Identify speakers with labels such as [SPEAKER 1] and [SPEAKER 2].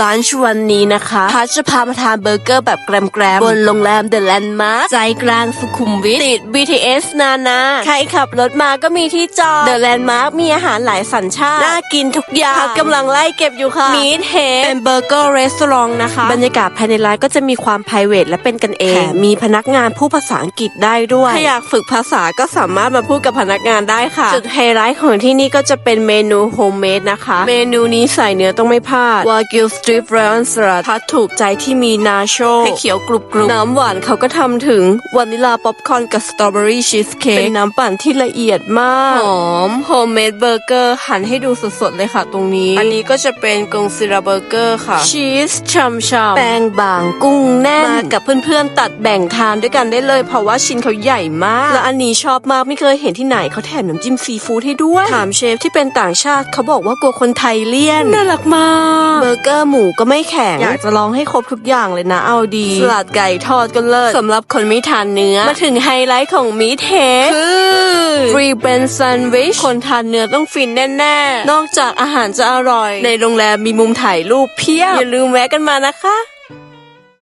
[SPEAKER 1] ลันช์วันนี้นะคะพัชจะพามาทานเบอร์เกอร์แบบแกรมๆบนโรงแรมเดอะแลนด์มาร์คใจกลางสุขุมวิทติด BTS นานา ใครขับรถมาก็มีที่จอดเดอะแลนด์มาร์คมีอาหารหลายสัญชาติ น่ากินทุกอย่างพัดกำลังไล่เก็บอยู่ค่ะมีทเฮเป็นเบอร์เกอร์รีสอร์ทนะคะ บรรยากาศภายในร้านก็จะมีความไพรเวทและเป็นกันเองแถมมีพนักงานผู้ภาษาอังกฤษได้ด้วย ถ้าอยากฝึกภาษาก็สามารถมาพูดกับพนักงานได้ค่ะ จุดไฮไลท์ของที่นี่ก็จะเป็นเมนูโฮมเมดนะคะ เมนูนี้ใส่เนื้อต้องไม่พลาดวากิลสตรีฟรอนสลัดพัดถูกใจที่มีนาโชให้เขียวกรุบกรุบน้ำหวานเขาก็ทำถึงวานิลาป๊อปคอร์นกับสตรอเบอรี่ชีสเค้กเป็นน้ำปั่นที่ละเอียดมากหอมโฮมเมดเบอร์เกอร์หั่นให้ดูสดๆเลยค่ะตรงนี้ อันนี้ก็จะเป็นกงซิราเบอร์เกอร์ค่ะ ชีสช่ำๆแป้งบางกุ้งแน่นมากับเพื่อนๆตัดแบ่งทานด้วยกันได้เลย เพราะว่าชิ้นเขาใหญ่มาก และอันนี้ชอบมากไม่เคยเห็นที่ไหนเขาแถมน้ำจิ้มซีฟู้ดให้ด้วยถามเชฟที่เป็นต่างชาติเขาบอกว่ากลัวคนไทยเลี่ยนน่ารักมากเบอร์เกอร์หมูก็ไม่แข็ง อยากจะลองให้ครบทุกอย่างเลยนะ เอาดี สลัดไก่ทอดก็เลิศสำหรับคนไม่ทานเนื้อ มาถึงไฮไลท์ของมิเทสคือฟรีเบนแซนด์วิช คนทานเนื้อต้องฟินแน่ ๆ นอกจากอาหารจะอร่อย ในโรงแรมมีมุมถ่ายรูปเพียบ อย่าลืมแวะกันมานะคะ